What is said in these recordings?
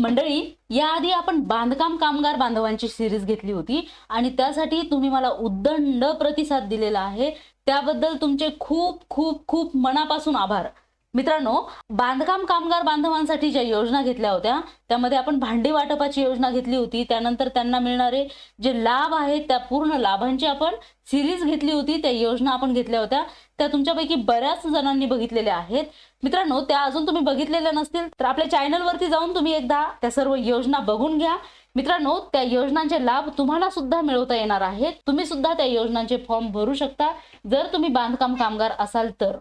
मंडळी याआधी आपण बांधकाम कामगार बांधवांची सिरीज घेतली होती आणि त्यासाठी तुम्ही मला उद्दंड प्रतिसाद दिलेला आहे. त्याबद्दल तुमचे खूप खूप खूप मनापासून आभार. मित्रांनो बांधकाम कामगार बांधवांसाठी ज्या योजना घेतल्या होत्या त्यामध्ये आपण भांडी वाटपाची योजना घेतली होती. त्यानंतर त्यांना मिळणारे जे लाभ आहेत त्या पूर्ण लाभांची आपण सिरीज घेतली होती. त्या योजना आपण घेतल्या होत्या. त्या तुमच्यापैकी बऱ्याच जणांनी बघितलेल्या आहेत. मित्रांनो त्या अजून तुम्ही बघितलेल्या नसतील तर आपल्या चॅनलवरती जाऊन तुम्ही एकदा त्या सर्व योजना बघून घ्या. मित्रांनो त्या योजनांचे लाभ तुम्हाला सुद्धा मिळवता येणार आहेत. तुम्ही सुद्धा त्या योजनांचे फॉर्म भरू शकता. जर तुम्ही बांधकाम कामगार असाल तर.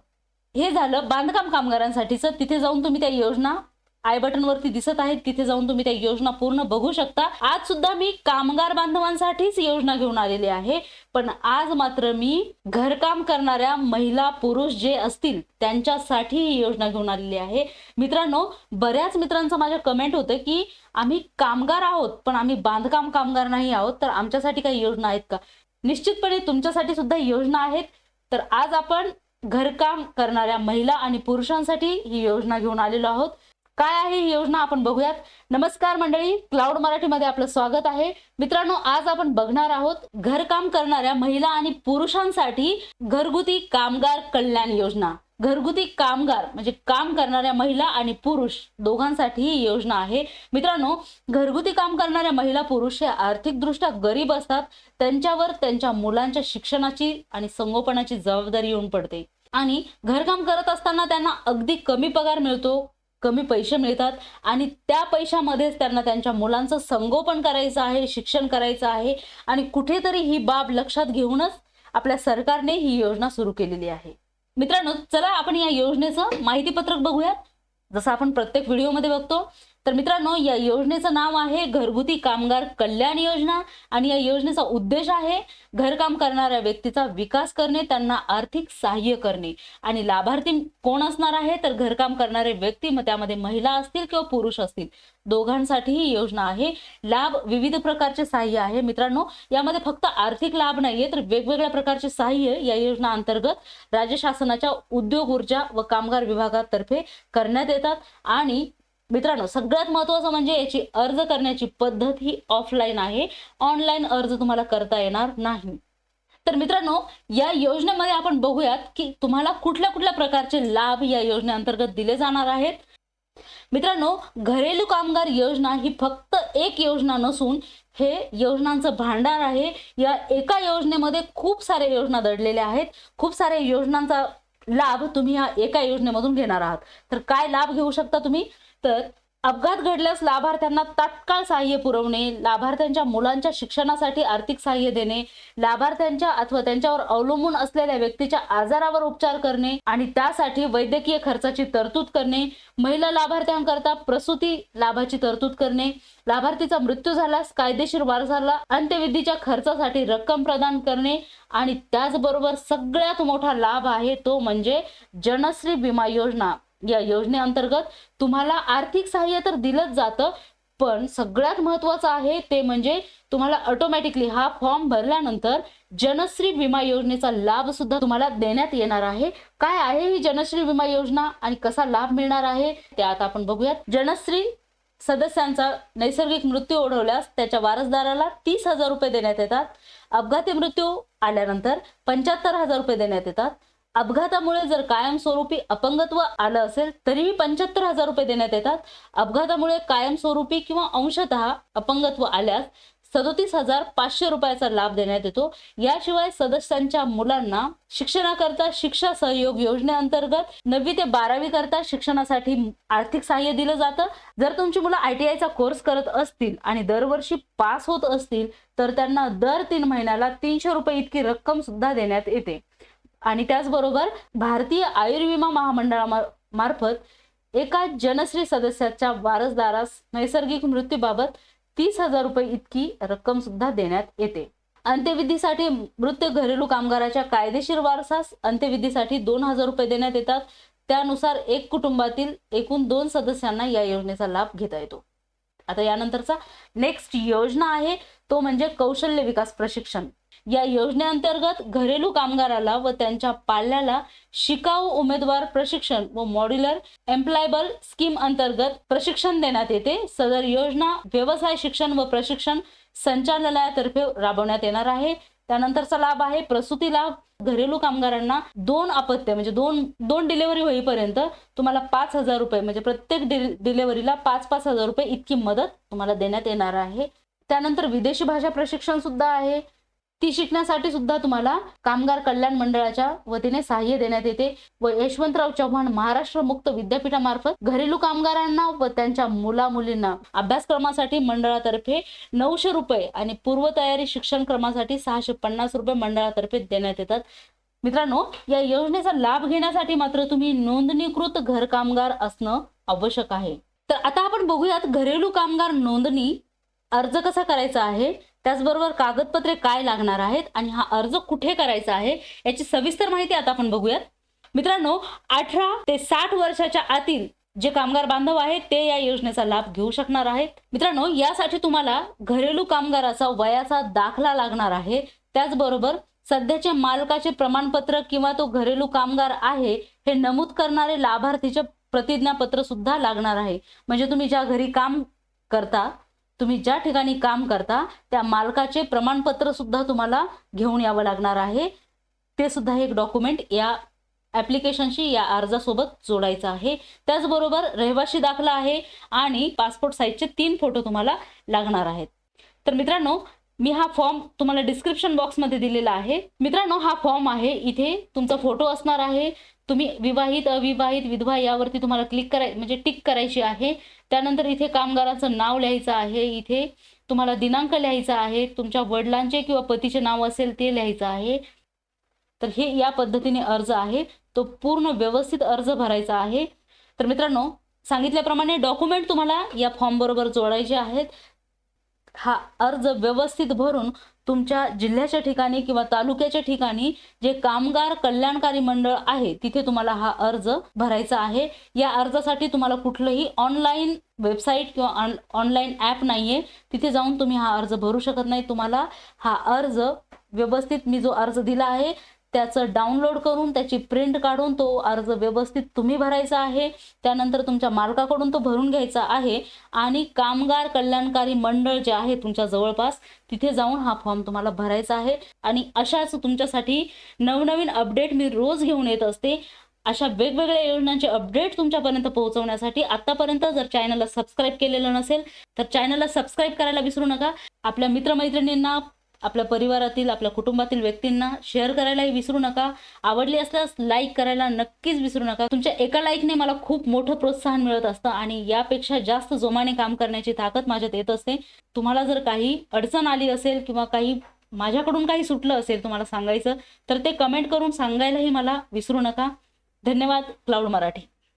हे झालं बांधकाम कामगारांसाठीचं. तिथे जाऊन तुम्ही त्या योजना आय बटन वरती दिसत आहेत. तिथे जाऊन तुम्ही त्या योजना पूर्ण बघू शकता. आज सुद्धा मी कामगार बांधवांसाठीच योजना घेऊन आलेली आहे. पण आज मात्र मी घरकाम करणाऱ्या महिला पुरुष जे असतील त्यांच्यासाठी ही योजना घेऊन आलेली आहे. मित्रांनो बऱ्याच मित्रांचं माझ्या कमेंट होतं की आम्ही कामगार आहोत पण आम्ही बांधकाम कामगार नाही आहोत. तर आमच्यासाठी काही योजना आहेत का? निश्चितपणे तुमच्यासाठी सुद्धा योजना आहेत. तर आज आपण घरकाम करणाऱ्या महिला आणि पुरुषांसाठी ही योजना घेऊन आलेलो आहोत. काय आहे ही योजना आपण बघूयात. नमस्कार मंडळी क्लाउड मराठीमध्ये आपलं स्वागत आहे. मित्रांनो आज आपण बघणार आहोत घरकाम करणाऱ्या महिला आणि पुरुषांसाठी घरगुती कामगार कल्याण योजना. घरगुती कामगार म्हणजे काम करणाऱ्या महिला आणि पुरुष दोघांसाठी ही योजना आहे. मित्रांनो घरगुती काम करणाऱ्या महिला पुरुष हे आर्थिकदृष्ट्या गरीब असतात. त्यांच्यावर त्यांच्या मुलांच्या शिक्षणाची आणि संगोपनाची जबाबदारी येऊन पडते. आणि घरकाम करत असताना त्यांना अगदी कमी पगार मिळतो कमी पैसे मिळतात आणि त्या पैशामध्येच त्यांना त्यांच्या मुलांचं संगोपन करायचं आहे शिक्षण करायचं आहे आणि कुठेतरी ही बाब लक्षात घेऊनच आपल्या सरकारने ही योजना सुरू केलेली आहे. मित्रांनो चला आपण या योजनेचं माहितीपत्रक बघूयात. जसं आपण प्रत्येक व्हिडिओमध्ये बघतो तर मित्रांनो या योजनेचं नाव आहे घरगुती कामगार कल्याण योजना आणि या योजनेचा उद्देश आहे घरकाम करणाऱ्या व्यक्तीचा विकास करणे त्यांना आर्थिक सहाय्य करणे. आणि लाभार्थी कोण असणार आहे? तर घरकाम करणारे व्यक्ती मग त्यामध्ये महिला असतील किंवा पुरुष असतील. दोघांसाठी ही योजना आहे. लाभ विविध प्रकारचे सहाय्य आहे. मित्रांनो यामध्ये फक्त आर्थिक लाभ नाहीये तर वेगवेगळ्या प्रकारचे सहाय्य या योजना अंतर्गत राज्य शासनाच्या उद्योग ऊर्जा व कामगार विभागातर्फे करण्यात येतात. आणि मित्रांनो सगळ्यात महत्वाचं म्हणजे याची अर्ज करण्याची पद्धत ही ऑफलाईन आहे. ऑनलाईन अर्ज तुम्हाला करता येणार नाही. तर मित्रांनो या योजनेमध्ये आपण बघूयात की तुम्हाला कुठल्या कुठल्या प्रकारचे लाभ या योजनेअंतर्गत दिले जाणार आहेत. मित्रांनो घरेलू कामगार योजना ही फक्त एक योजना नसून हे योजनांचं भांडार आहे. या एका योजनेमध्ये खूप साऱ्या योजना दडलेल्या आहेत. खूप साऱ्या योजनांचा लाभ तुम्ही या एका योजनेमधून घेणार आहात. तर काय लाभ घेऊ शकता तुम्ही? तर अपघात घडल्यास लाभार्थ्यांना तात्काळ सहाय्य पुरवणे लाभार्थ्यांच्या मुलांच्या शिक्षणासाठी आर्थिक सहाय्य देणे लाभार्थ्यांच्या अथवा त्यांच्यावर अवलंबून असलेल्या व्यक्तीच्या आजारावर उपचार करणे आणि त्यासाठी वैद्यकीय खर्चाची तरतूद करणे महिला लाभार्थ्यांकरता प्रसूती लाभाची तरतूद करणे लाभार्थीचा मृत्यू झाल्यास कायदेशीर वारसाला अंत्यविधीच्या खर्चासाठी रक्कम प्रदान करणे आणि त्याचबरोबर सगळ्यात मोठा लाभ आहे तो म्हणजे जनश्री विमा योजना. या योजनेअंतर्गत तुम्हाला आर्थिक सहाय्य तर दिलंच जातं पण सगळ्यात महत्वाचं आहे ते म्हणजे तुम्हाला ऑटोमॅटिकली हा फॉर्म भरल्यानंतर जनश्री विमा योजनेचा लाभ सुद्धा तुम्हाला देण्यात येणार आहे. काय आहे ही जनश्री विमा योजना आणि कसा लाभ मिळणार आहे ते आता आपण बघूयात. जनश्री सदस्यांचा नैसर्गिक मृत्यू ओढवल्यास त्याच्या वारसदाराला तीस हजार रुपये देण्यात येतात. अपघाती मृत्यू आल्यानंतर पंच्याहत्तर हजार रुपये देण्यात येतात. अपघातामुळे जर कायमस्वरूपी अपंगत्व आलं असेल तरीही पंच्याहत्तर हजार रुपये देण्यात येतात. अपघातामुळे कायमस्वरूपी किंवा अंशतः अपंगत्व आल्यास सदोतीस हजार पाचशे रुपयाचा लाभ देण्यात येतो. याशिवाय सदस्यांच्या मुलांना शिक्षणाकरता शिक्षा सहयोग योजनेअंतर्गत नववी ते बारावी करता शिक्षणासाठी आर्थिक सहाय्य दिलं जातं. जर तुमची मुलं आय टी आयचा कोर्स करत असतील आणि दरवर्षी पास होत असतील तर त्यांना दर तीन महिन्याला तीनशे रुपये इतकी रक्कम सुद्धा देण्यात येते. आणि त्याचबरोबर भारतीय आयुर्विमा महामंडळामार्फत एका जनश्री सदस्याच्या वारसदारास नैसर्गिक मृत्यूबाबत तीस हजार रुपये इतकी रक्कम सुद्धा देण्यात येते. अंत्यविधीसाठी मृत घरेलू कामगाराच्या कायदेशीर वारसास अंत्यविधीसाठी दोन हजार रुपये देण्यात येतात. त्यानुसार एक कुटुंबातील एकूण दोन सदस्यांना या योजनेचा लाभ घेता येतो. आता यानंतरचा नेक्स्ट योजना आहे तो म्हणजे कौशल्य विकास प्रशिक्षण. या योजनेअंतर्गत घरेलू कामगाराला व त्यांच्या पाल्याला शिकाऊ उमेदवार प्रशिक्षण व मॉड्युलर एम्प्लॉयबल स्कीम अंतर्गत प्रशिक्षण देण्यात येते. सदर योजना व्यवसाय शिक्षण व प्रशिक्षण संचालनालयातर्फे राबवण्यात येणार आहे. त्यानंतरचा लाभ आहे प्रसूती लाभ. घरेलू कामगारांना दोन अपत्य म्हणजे दोन दोन डिलेव्हरी होईपर्यंत तुम्हाला पाच हजार रुपये म्हणजे प्रत्येक डिलेव्हरीला पाच पाच हजार रुपये इतकी मदत तुम्हाला देण्यात येणार आहे. त्यानंतर विदेशी भाषा प्रशिक्षण सुद्धा आहे. ती शिकण्यासाठी सुद्धा तुम्हाला कामगार कल्याण मंडळाच्या वतीने सहाय्य देण्यात येते व यशवंतराव चव्हाण महाराष्ट्र मुक्त विद्यापीठामार्फत घरेलू कामगारांना व त्यांच्या मुला मुलींना अभ्यासक्रमासाठी मंडळातर्फे नऊशे रुपये आणि पूर्वतयारी शिक्षण क्रमासाठी सहाशे पन्नास रुपये मंडळातर्फे देण्यात येतात. मित्रांनो या योजनेचा लाभ घेण्यासाठी मात्र तुम्ही नोंदणीकृत घर कामगार असणं आवश्यक आहे. तर आता आपण बघूयात घरेलू कामगार नोंदणी अर्ज कसा करायचा आहे? त्याचबरोबर कागदपत्रे काय लागणार आहेत आणि हा अर्ज कुठे करायचा आहे याची सविस्तर माहिती आता आपण बघूयात. मित्रांनो अठरा ते साठ वर्षाच्या आतील जे कामगार बांधव आहेत ते या योजनेचा लाभ घेऊ शकणार आहेत. मित्रांनो यासाठी तुम्हाला घरेलू कामगाराचा वयाचा दाखला लागणार आहे. त्याचबरोबर सध्याचे मालकाचे प्रमाणपत्र किंवा तो घरेलू कामगार आहे हे नमूद करणारे लाभार्थीचे प्रतिज्ञापत्र सुद्धा लागणार आहे. म्हणजे तुम्ही ज्या घरी काम करता तुम्ही ज्या ठिकाणी काम करता त्या मालकाचे प्रमाणपत्र सुद्धा तुम्हाला घेऊन यावं लागणार आहे. ते सुद्धा एक डॉक्युमेंट या ॲप्लिकेशनशी या अर्जासोबत जोडायचं आहे. त्याचबरोबर रहिवाशी दाखला आहे आणि पासपोर्ट साईजचे तीन फोटो तुम्हाला लागणार आहेत. तर मित्रांनो मी हा फॉर्म तुम्हाला डिस्क्रिप्शन बॉक्समध्ये दिलेला आहे. मित्रांनो हा फॉर्म आहे. इथे तुमचा फोटो असणार आहे. तुम्ही विवाहित अविवाहित विधवा यावरती तुम्हाला क्लिक कराय म्हणजे टिक करायची आहे. त्यानंतर इथे कामगाराचं नाव लिहायचं आहे. इथे तुम्हाला दिनांक लिहायचा आहे. तुमच्या वडिलांचे किंवा पतीचे नाव असेल ते लिहायचं आहे. तर हे या पद्धतीने अर्ज आहे. तो पूर्ण व्यवस्थित अर्ज भरायचा आहे. तर मित्रांनो सांगितल्याप्रमाणे डॉक्युमेंट तुम्हाला या फॉर्म बरोबर जोडायचे आहेत. हा अर्ज व्यवस्थित भरून तुमच्या जिल्ह्याच्या ठिकाणी किंवा तालुक्याच्या ठिकाणी जे कामगार कल्याणकारी मंडळ आहे तिथे तुम्हाला हा अर्ज भरायचा आहे. या अर्जासाठी तुम्हाला कुठलंही ऑनलाईन वेबसाईट किंवा ऑनलाईन ॲप नाही आहे तिथे जाऊन तुम्ही हा अर्ज भरू शकत नाही. तुम्हाला हा अर्ज व्यवस्थित मी जो अर्ज दिला आहे त्याचं डाउनलोड करून त्याची प्रिंट काढून तो अर्ज व्यवस्थित तुम्ही भरायचा आहे. त्यानंतर तुमच्या मालकाकडून तो भरून घ्यायचा आहे. आणि कामगार कल्याणकारी मंडळ जे आहे तुमच्या जवळपास तिथे जाऊन हा फॉर्म तुम्हाला भरायचा आहे. आणि अशाच तुमच्यासाठी नवनवीन अपडेट मी रोज घेऊन येत असते. अशा वेगवेगळ्या योजनांचे अपडेट तुमच्यापर्यंत पोहोचवण्यासाठी आतापर्यंत जर चॅनलला सबस्क्राईब केलेलं नसेल तर चॅनलला सबस्क्राईब करायला विसरू नका. आपल्या मित्रमैत्रिणींना आपल्या परिवारातील आपल्या कुटुंबातील व्यक्तींना शेअर करायलाही विसरू नका. आवडली असल्यास लाईक करायला नक्कीच विसरू नका. तुमच्या एका लाईकने मला खूप मोठं प्रोत्साहन मिळत असतं आणि यापेक्षा जास्त जोमाने काम करण्याची ताकद माझ्यात येत असते. तुम्हाला जर काही अडचण आली असेल किंवा काही माझ्याकडून काही सुटलं असेल तुम्हाला सांगायचं तर ते कमेंट करून सांगायलाही मला विसरू नका. धन्यवाद क्लाउड मराठी.